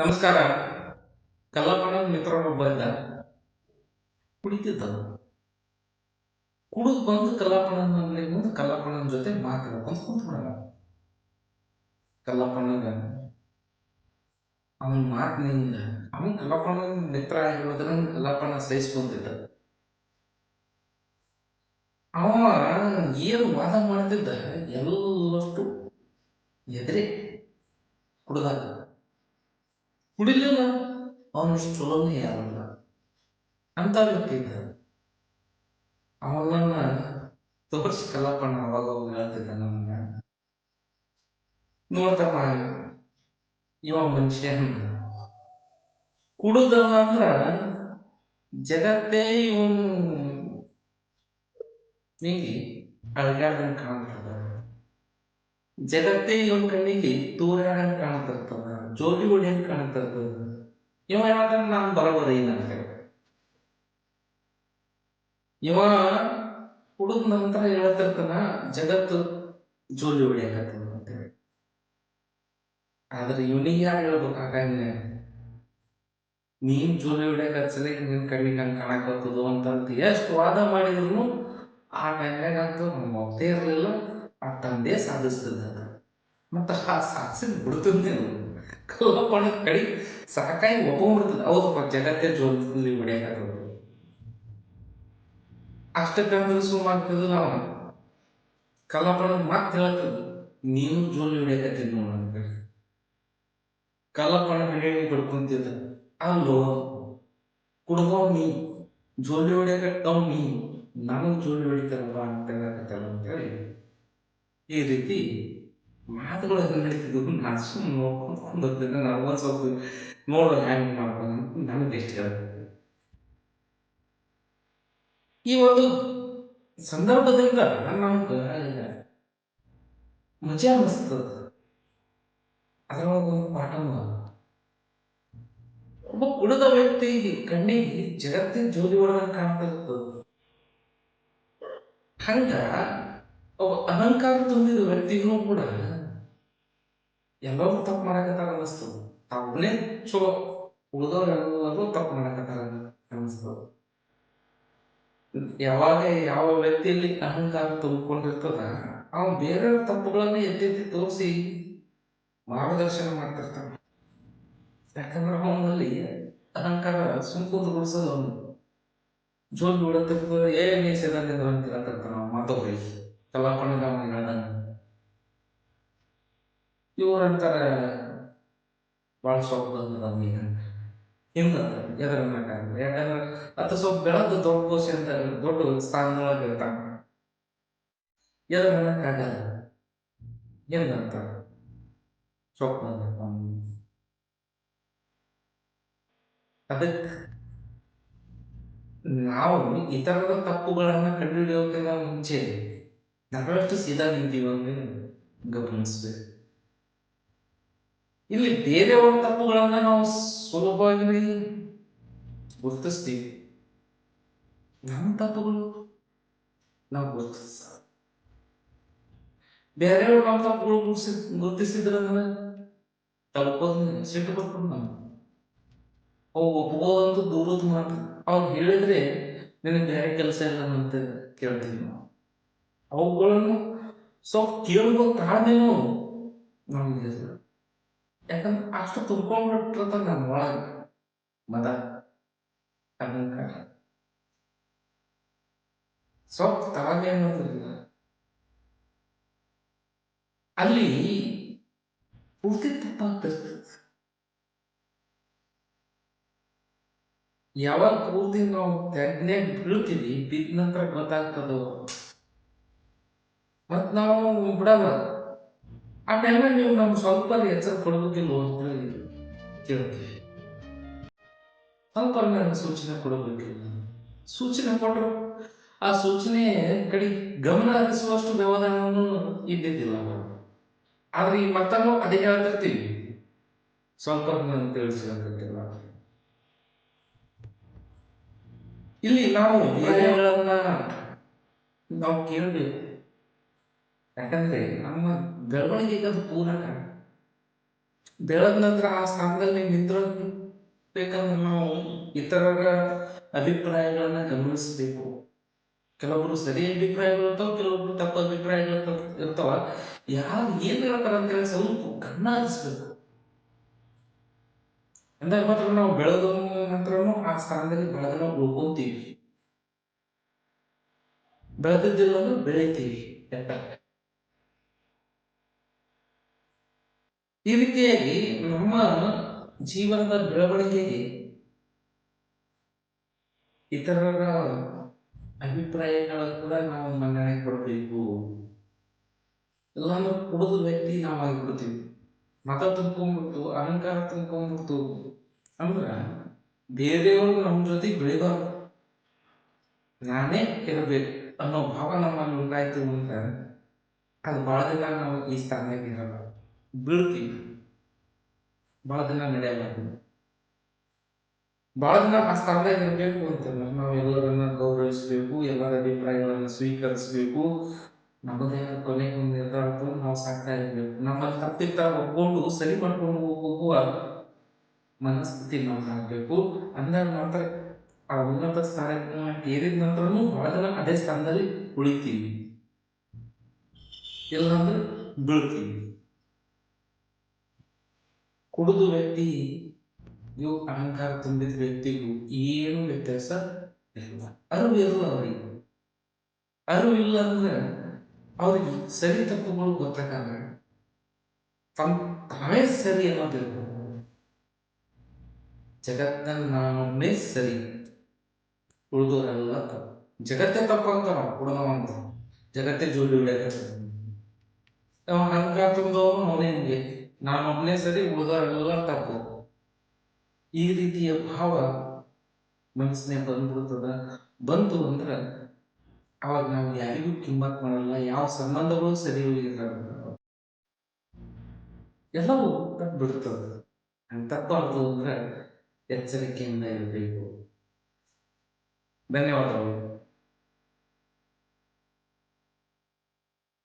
ನಮಸ್ಕಾರ. ಕಲ್ಲಪ್ಪನ ಮಿತ್ರನೊಬ್ಬ ಇದ್ದ ಕುಡಿತಿದ್ದ ಕುಡಿದು ಬಂದು ಕಲ್ಲಪ್ಪನಲ್ಲಿ ಮುಂದೆ ಕಲ್ಲಪ್ಪನ ಜೊತೆ ಮಾತಾಡ್ಕೊಂತ ಕುಂತ್ಕೊಂಡ ಕಲ್ಲಪ್ಪನಾಗ ಅವನ ಮಾತಿನಿಂದ ಅವನ್ ಕಲ್ಲಪ್ಪನ ಮಿತ್ರ ಆಗಿರೋದ್ರಿಂದ ಕಲ್ಲಪ್ಪನ ಸಹಿಸ್ಕೊಂತಿದ್ದ ಅವ ಏನು ವಾದ ಮಾಡ್ತಿದ್ದ? ಎಲ್ಲಷ್ಟು ಎದುರೇ ಕುಡ್ದಾಗ ಕುಡಿಲಿಲ್ಲ. ಅವನು ಚಲೋನೇ ಯಾರಲ್ಲ. ಅಂತ ಇದ್ದ ಅವನನ್ನ ತೋರಿಸಿ ಕಲ್ಲಪ್ಪಣ್ಣ ಅವಾಗ ಅವಾಗ ಹೇಳ್ತಿದ್ದ ನಮ್ಗೆ. ನೋಡ್ತಮ್ಮ ಇವ ಮನುಷ್ಯ ಕುಡುದವ ಅಂದ್ರ ಜಗತ್ತೇ ಇವನು. ನಿಂಗೆ ಅಳಗಾಡ್ದಂಗೆ ಕಾಣ್ತದ. ಜಗತ್ತೇ ಇವನ್ ಕಣ್ಣಿಗೆ ತೂರಾಡಂಗೆ ಕಾಣತಿರ್ತದ, ಜೋಗಿಗಳು ಹೆಂಗೆ ಕಾಣತಿರ್ತದ? ಇವ ಹೇಳ್ತಾನೆ ನಾನು ಬರೋಬರಿ ಅಂತ ಇವ ಹುಡುಗ ನಂತರ ಹೇಳ್ತಿರ್ತಾನ, ಜಗತ್ತು ಜೋಲಿ ಹೊಡಿಯಕತ್ತದ ಅಂತೇಳಿ ಆದ್ರೆ ಇವನಿಗೆ ಯಾರು ಹೇಳ್ಬೇಕಾಗಂಗ ನೀನ್ ಜೋಲಿ ಹೊಡಿಯಕ ಹಚ್ಚಲಿ ನಿನ್ ಕಣ್ಣಿಗೆ ಹಂಗೆ ಕಾಣಕತ್ತದು ಅಂತ ಎಷ್ಟು ವಾದ ಮಾಡಿದ್ರು ಆ ಟೈಮ್ನಾಗ ಅಂತೂ ಒಪ್ಪೇ ಇರಲಿಲ್ಲ. ತಂದೆ ಸಾಧಿಸ್ತದ ಮತ್ತು ಆ ಸಾಧಿಸಿದ ಬಿಡ್ತದೆ ಕಲ್ಲಪ್ಪನ ಕಡೆ ಸಾಕಾಗಿ ಒಪ್ಕೊಂಡ್ಬಿಡ್ತದೆ. ಹೌದಪ್ಪ ಜಗತ್ತೇ ಜೋಲಿ ಹೊಡಿಯಕತ್ತದು ಅಷ್ಟಕ್ಕಂದ್ರೆ ಸುಮಾರು ನಾವು ಕಲ್ಲಪ್ಪನ ಮತ್ತೆ ಹೇಳ್ತದ ನೀನು ಜೋಲಿ ಹೊಡಿಯಕತ್ತಿದ್ ನೋಡ ಕಲ್ಲಪ್ಪನ ಹೇಳಿ. ಬಿಡ್ಕೊಂತಿದ್ದ ಅಲ್ಲೋ, ಕುಡ್ದವ್ ನೀ ಜೋಲಿ ಹೊಡಿಯಕತ್ತವ್ ನೀ, ನನಗೆ ಜೋಲಿ ಹೊಡಿತಾರಲ್ಲ ಅಂತ ಹೇಳಕತ್ತಲ್ಲ ಅಂತೇಳಿ ಈ ರೀತಿ ಮಾತುಗಳು ನಡೀತಿದ್ವು. ನಾನು ಸುಮ್ಮನೆ ನೋಡ್ಕೊಂಡು ನಾನು ಒಂದು ಸ್ವಲ್ಪ ನೋಡೋ ಹ್ಯಾಂಗ್ ಮಾಡ್ಬೋದು ನನಗೆ ಇಷ್ಟ ಈ ಒಂದು ಸಂದರ್ಭದಿಂದ ನಮ್ಗೆ ಮಜಾ ಅನಿಸ್ತದ. ಅದರೊಳಗೆ ಪಾಠ ಒಬ್ಬ ಕುಡಿದ ವ್ಯಕ್ತಿ ಕಣ್ಣಿಗೆ ಜಗತ್ತಿನ ಜೋಲಿ ಒಳಗೆ ಕಾಣ್ತಿರ್ತದ ಹಂಗ ಒಬ್ಬ ಅಹಂಕಾರ ತುಂಬಿದ ವ್ಯಕ್ತಿಗೂ ಕೂಡ ಎಲ್ಲರೂ ತಪ್ಪು ಮಾಡಕತ್ತಾರ ಅನ್ನಿಸ್ತದೆ ತಾವೇ ಚಲೋ ಉಳಿದವರೆಲ್ಲರೂ ತಪ್ಪು ಮಾಡಕತ್ತಾರ ಅನ್ನಿಸ್ತದೆ ಯಾವಾಗ ಯಾವ ವ್ಯಕ್ತಿಯಲ್ಲಿ ಅಹಂಕಾರ ತುಂಬಿಕೊಂಡಿರ್ತದ ಅವ ಬೇರೆ ತಪ್ಪುಗಳನ್ನು ಎತ್ತೆತ್ತಿ ತೋರಿಸಿ ಮಾರ್ಗದರ್ಶನ ಮಾಡ್ತಿರ್ತಾನೆ. ಯಾಕಂದ್ರೆ ಅವನಲ್ಲಿ ಅಹಂಕಾರ ಸುಂಕುಗೊಳಿಸೋದು ಅವನು. ಜೋಲ್ ಬಿಡುತ್ತಿರ್ತದೆ ಏ ಮೀಸೆದಲ್ಲಿ ಅಂತ ಹೇಳ್ತಿರ್ತಾನ ಮಾತೊಬ್ಬರಿಗೆ ಕಲಾಪಣದ ಇವ್ರು ಇವ್ರಂತಾರ ಭಾಳ ಸೊಪ್ಪು ಬಂದದ ನಮಗೆ ಹಿಂದ ಎದರ ಯಾಕಂದ್ರೆ ಅತ್ತ ಸ್ವಲ್ಪ ಬೆಳೆದು ದೊಡ್ಡ ಕೋಸಿ ಅಂತ ದೊಡ್ಡ ಸ್ಥಾನದೊಳಗೆ ಇರ್ತಾನ. ಎದರ ಅನ್ನಕ್ಕಾಗಲ್ಲ ಅಂತಾರೆ ಸೊಪ್ಪು ಅದಕ್ಕೆ ನಾವು ಈ ಥರದ ತಪ್ಪುಗಳನ್ನ ಕಂಡುಹಿಡಿಯೋಕ್ಕಿಂತ ಮುಂಚೆ ನಾವೆಷ್ಟು ಸೀದಾ ನಿಂತೀವಿ ಅಂತ ಗಮನಿಸ್ಬೇಕು ಇಲ್ಲಿ ಬೇರೆಯವರ ತಪ್ಪುಗಳನ್ನ ನಾವು ಸುಲಭವಾಗಿ ಗುರುತಿಸ್ತೀವಿ. ನಮ್ಮ ತಪ್ಪುಗಳು ನಾವು ಗುರುತಿಸ ಬೇರೆಯವರು ನಮ್ಮ ತಪ್ಪುಗಳು ಗುರುತಿಸಿ ಗುರುತಿಸಿದ್ರಂದ್ರೆ ತಳ್ಕೋದ್ ಸಿಟ್ಟು ಬರ್ಕೊಂಡು ನಾವು ಅವು ಒಪ್ಕೋದಂತೂ ದೂರದ ಮಾತು. ಅವ್ರು ಹೇಳಿದ್ರೆ ನಿನಗೆ ಬೇರೆ ಕೆಲಸ ಇಲ್ಲ ಅಂತ ಕೇಳ್ತೀವಿ ನಾವು. ಅವುಗಳನ್ನು ಸ್ವಲ್ಪ ಕೇಳುವ ತಾಳ್ಮೆನೂ ನಮ್ಗೆ ಯಾಕಂದ್ರೆ ಅಷ್ಟು ತುಂಬ್ಕೊಂಡ್ಬಿಟ್ಟಿರ್ತ ನನ್ನ ಒಳಗೆ. ಮದ ಅಹಂಕಾರ ಸ್ವಲ್ಪ ತಾಳ್ಮೆ ಅನ್ನೋದಿಲ್ಲ ಅಲ್ಲಿ ಪೂರ್ತಿ ತಪ್ಪಾಗ್ತಿರ್ತದೆ ಯಾವಾಗ ಪೂರ್ತಿ ನಾವು ತೆಗ್ನ್ಯಾಗ ಬೀಳ್ತೀವಿ, ಬಿದ್ದ ನಂತರ ಗೊತ್ತಾಗ್ತದ? ಮತ್ ನಾವು ಬಿಡಲ್ಲ. ಆ ಟೈಮಲ್ಲಿ ನೀವು ನಮ್ಗೆ ಸ್ವಲ್ಪ ಎಚ್ಚರ ಕೊಡಬೇಕಿಲ್ಲ ಕೇಳ್ತೀವಿ. ಸ್ವಲ್ಪ ನನಗೆ ಸೂಚನೆ ಕೊಡಬೇಕಿಲ್ಲ. ಸೂಚನೆ ಕೊಟ್ಟರು ಆ ಸೂಚನೆ ಕಡೆ ಗಮನ ಹರಿಸುವಷ್ಟು ವ್ಯವಧಾನವನ್ನು ಇದ್ದಿದ್ದಿಲ್ಲ ಆದ್ರೆ ಈ ಮತ್ತನ್ನು ಅದೇ ಹೇಳ್ತಿರ್ತೀವಿ. ಸ್ವಲ್ಪ ನನಗೆ ತಿಳಿಸಿಲ್ಲ ಇಲ್ಲಿ ನಾವು ನಾವು ಕೇಳಬೇಕು. ಯಾಕಂದ್ರೆ ನಮ್ಮ ಬೆಳವಣಿಗೆಗೆ ಅದು ಪೂರಕ ಬೆಳೆದ ನಂತರ ಆ ಸ್ಥಾನದಲ್ಲಿ ನಿಂದಿರಬೇಕಂದ್ರೆ ನಾವು ಇತರರ ಅಭಿಪ್ರಾಯಗಳನ್ನ ಗಮನಿಸಬೇಕು. ಕೆಲವೊಬ್ರು ಸರಿ ಅಭಿಪ್ರಾಯಗಳು ಇರ್ತಾವ, ಕೆಲವೊಬ್ರು ತಪ್ಪು ಅಭಿಪ್ರಾಯಗಳು ಇರ್ತಾವ- ಯಾರು ಏನು ಹೇಳ್ತಾರ ಅಂತೇಳಿ ಸ್ವಲ್ಪ ಗಮನ ಹರಿಸ್ಬೇಕು ಅಂದಾಗ ಮಾತ್ರ ನಾವು ಬೆಳೆದ ನಂತರನು ಆ ಸ್ಥಾನದಲ್ಲಿ ಬೆಳೆದ ನಾವು ಉಳ್ಕೊಂತೀವಿ. ಬೆಳೆದಿದ್ದಿಲ್ಲ ಅಂದ್ರೆ ಬೆಳಿತೀವಿ ಎಟ್ಟ ಈ ರೀತಿಯಾಗಿ ನಮ್ಮ ಜೀವನದ ಬೆಳವಣಿಗೆಗೆ ಇತರರ ಅಭಿಪ್ರಾಯಗಳ ಕೂಡ ನಾವು ಮನ್ನಣೆ ಕೊಡಬೇಕು. ಎಲ್ಲಾನು ಕುಡಿದ ವ್ಯಕ್ತಿ ನಾವು ಆಗಿಬಿಡ್ತೀವಿ. ಮತ ತುಂಬ್ಕೊಂಡ್ಬಿಡ್ತು, ಅಹಂಕಾರ ತುಂಬ್ಕೊಂಡ್ಬಿಡ್ತು ಅಂದ್ರ ಬೇರೆಯವರು ನಮ್ಮ ಜೊತೆ ಬೆಳಿಬಾರ್ದು. ನಾನೇ ಇರಬೇಕು ಅನ್ನೋ ಭಾವ ನಮ್ಮಲ್ಲಿ ಉಂಟಾಯ್ತು ಅಂತ ಅದು ಬಹಳ ದಿನ ನಾವು ಈ ಸ್ಥಾನಕ್ಕೆ ಇರಲ್ಲ ಬೀಳ್ತೀವಿ. ಭಾಳ ದಿನ ನಡೆಯಲ್ಲ ಭಾಳ ದಿನ ಆ ಸ್ಥಾನದಾಗ ಇರಬೇಕು ಅಂತಲ್ಲ ನಾವು ಎಲ್ಲರನ್ನ ಗೌರವಿಸಬೇಕು, ಎಲ್ಲರ ಅಭಿಪ್ರಾಯಗಳನ್ನು ಸ್ವೀಕರಿಸಬೇಕು. ನಮ್ಮದೇ ಕೊನೆಗೆ ಒಂದು ನಿರ್ಧಾರ ನಾವು ಸಾಕ್ತಾ ಇರಬೇಕು. ನಮ್ಮಲ್ಲಿ ತಪ್ಪಿತ್ತ ಒಪ್ಕೊಂಡು ಸರಿ ಮಾಡ್ಕೊಂಡು ಹೋಗುವ ಮನಸ್ಥಿತಿ ನಮ್ಗೆ ಆಗಬೇಕು. ಅಂದಾಗ ಮಾತ್ರ ಆ ಉನ್ನತ ಸ್ಥಾನ ಏರಿದ ನಂತರನೂ ಭಾಳ ಜನ ಅದೇ ಸ್ಥಾನದಲ್ಲಿ ಉಳಿತೀವಿ. ಇಲ್ಲಾಂದ್ರೆ ಬೀಳ್ತೀವಿ. ಕುಡಿದು ವ್ಯಕ್ತಿ, ಇವು ಅಹಂಕಾರ ತುಂಬಿದ ವ್ಯಕ್ತಿಗೂ ಏನು ವ್ಯತ್ಯಾಸ ಇಲ್ಲ. ಅರಿವು ಇರಲ್ಲ ಅವರಿಗೆ ಅರಿವು ಇಲ್ಲ ಅಂದ್ರೆ ಅವ್ರಿಗೆ ಸರಿ ತಪ್ಪುಗಳು ಗೊತ್ತಾಗಲ್ಲ. ತಮ್ಮ ತಾವೇ ಸರಿ ಅನ್ನೋದಿರ್ಬೋದು ಜಗತ್ತಿನಲ್ಲಿ ನಾವೊಬ್ಬನೇ ಸರಿ. ಉಳಿದವರೆಲ್ಲ ತಪ್ಪು. ಜಗತ್ತೇ ತಪ್ಪು ಅಂತ ನಾವು ಕುಡ್ದವ ಅಂತ ಜಗತ್ತೇ ಜೋಲಿ ಹಿಡಿಯಕ್ಕೆ ಅವ ಅಹಂಕಾರ ತುಂಬಿದವನು ಅವನೇ ಹಂಗೆ. ನಾನೊಬ್ಬನೇ ಸರಿ ಉಳಿದವರೆಲ್ಲ ತಪ್ಪು. ಈ ರೀತಿಯ ಭಾವ ಮನಸ್ಸಿನೇ ಬಂದ್ಬಿಡ್ತದ? ಬಂತು ಅಂದ್ರೆ ಅವಾಗ ನಾವು ಯಾರಿಗೂ ಕಿಮ್ಮತ್ ಮಾಡಲ್ಲ, ಯಾವ ಸಂಬಂಧಗಳು ಸರಿ ಇರಲ್ಲ. ಎಲ್ಲವೂ ಬಿಡ್ತದೆ. ಹಂಗೆ ತಪ್ಪಾಗ್ತು ಅಂದ್ರೆ ಎಚ್ಚರಿಕೆಯಿಂದ ಇರಬೇಕು. ಧನ್ಯವಾದಗಳು.